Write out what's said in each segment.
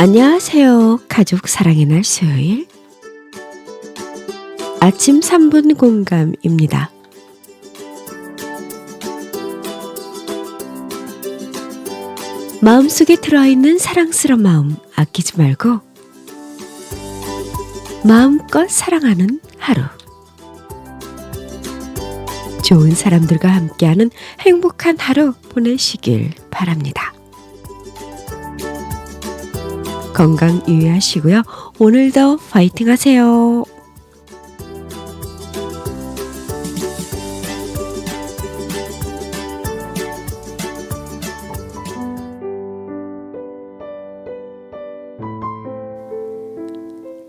안녕하세요. 가족 사랑의 날 수요일. 아침 3분 공감입니다. 마음속에 들어있는 사랑스러운 마음 아끼지 말고 마음껏 사랑하는 하루. 좋은 사람들과 함께하는 행복한 하루 보내시길 바랍니다. 건강 유의하시고요. 오늘도 파이팅 하세요.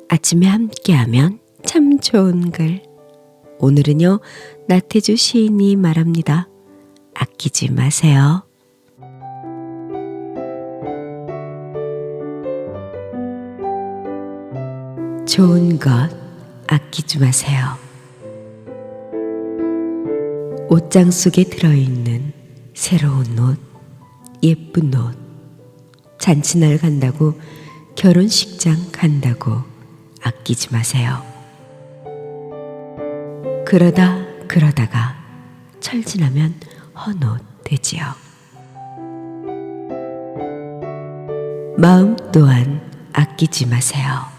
아침에 함께하면 참 좋은 글. 오늘은요, 나태주 시인이 말합니다. 아끼지 마세요. 좋은 것 아끼지 마세요. 옷장 속에 들어있는 새로운 옷, 예쁜 옷, 잔치날 간다고 결혼식장 간다고 아끼지 마세요. 그러다 그러다가 철 지나면 헌옷 되지요. 마음 또한 아끼지 마세요.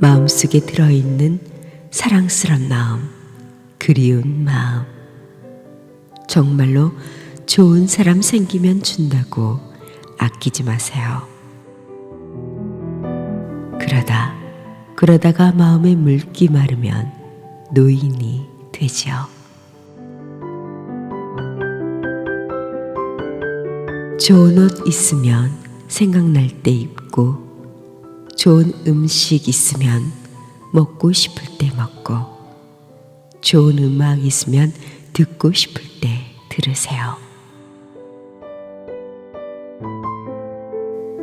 마음속에 들어있는 사랑스런 마음, 그리운 마음. 정말로 좋은 사람 생기면 준다고 아끼지 마세요. 그러다, 그러다가 마음에 물기 마르면 노인이 되지요. 좋은 옷 있으면 생각날 때 입고, 좋은 음식 있으면 먹고 싶을 때 먹고, 좋은 음악 있으면 듣고 싶을 때 들으세요.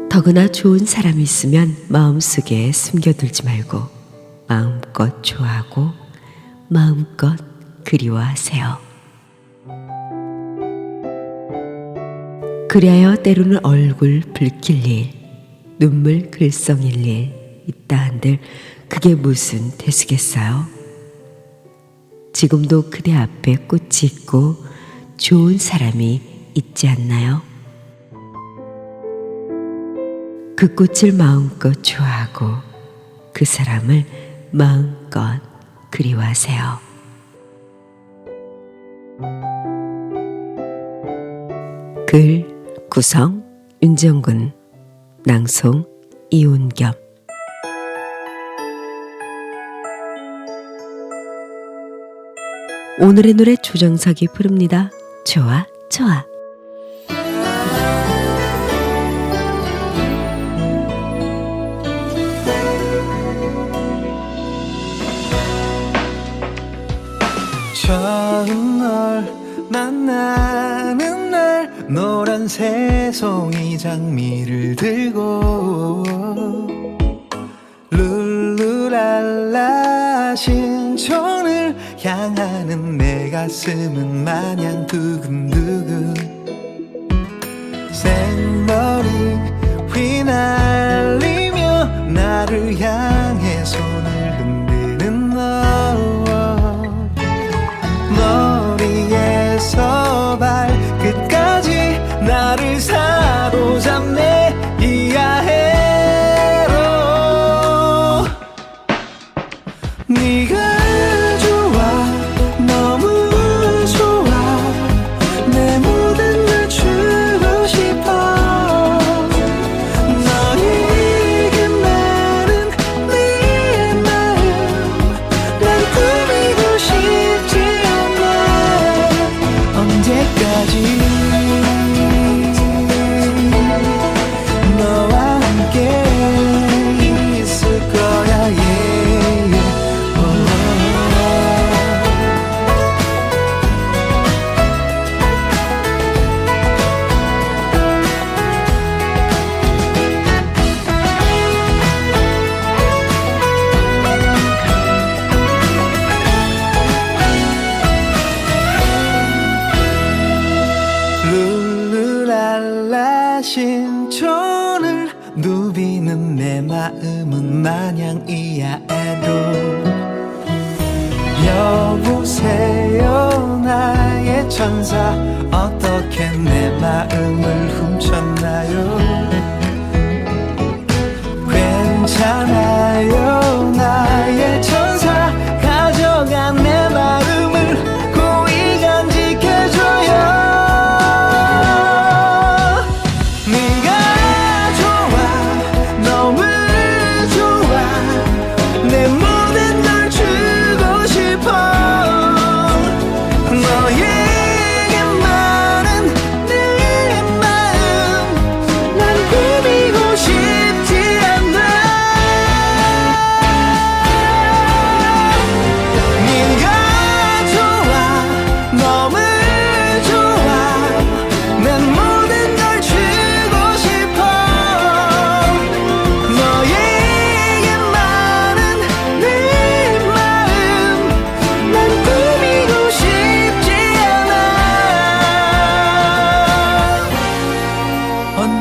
더구나 좋은 사람이 있으면 마음속에 숨겨두지 말고 마음껏 좋아하고 마음껏 그리워하세요. 그리하여 때로는 얼굴 붉힐 일, 눈물 글썽일 일 있다 한들 그게 무슨 대수겠어요? 지금도 그대 앞에 꽃이 있고 좋은 사람이 있지 않나요? 그 꽃을 마음껏 좋아하고 그 사람을 마음껏 그리워하세요. 글 구성 윤정근 낭송 이운겸. 오늘의 노래 조정석이 부릅니다. 좋아 좋아. 처음 널 만나는 날 노란 새송이 장미를 들고 룰루랄라 신촌을 향하는 내 가슴은 마냥 두근두근 신촌 누비는 내 마음은 마냥 이야애로 여보세요 나의 천사. 어떻게 내 마음을 훔쳤나요? 괜찮아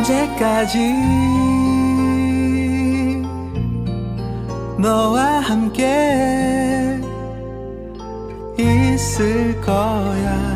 언제까지 너와 함께 있을 거야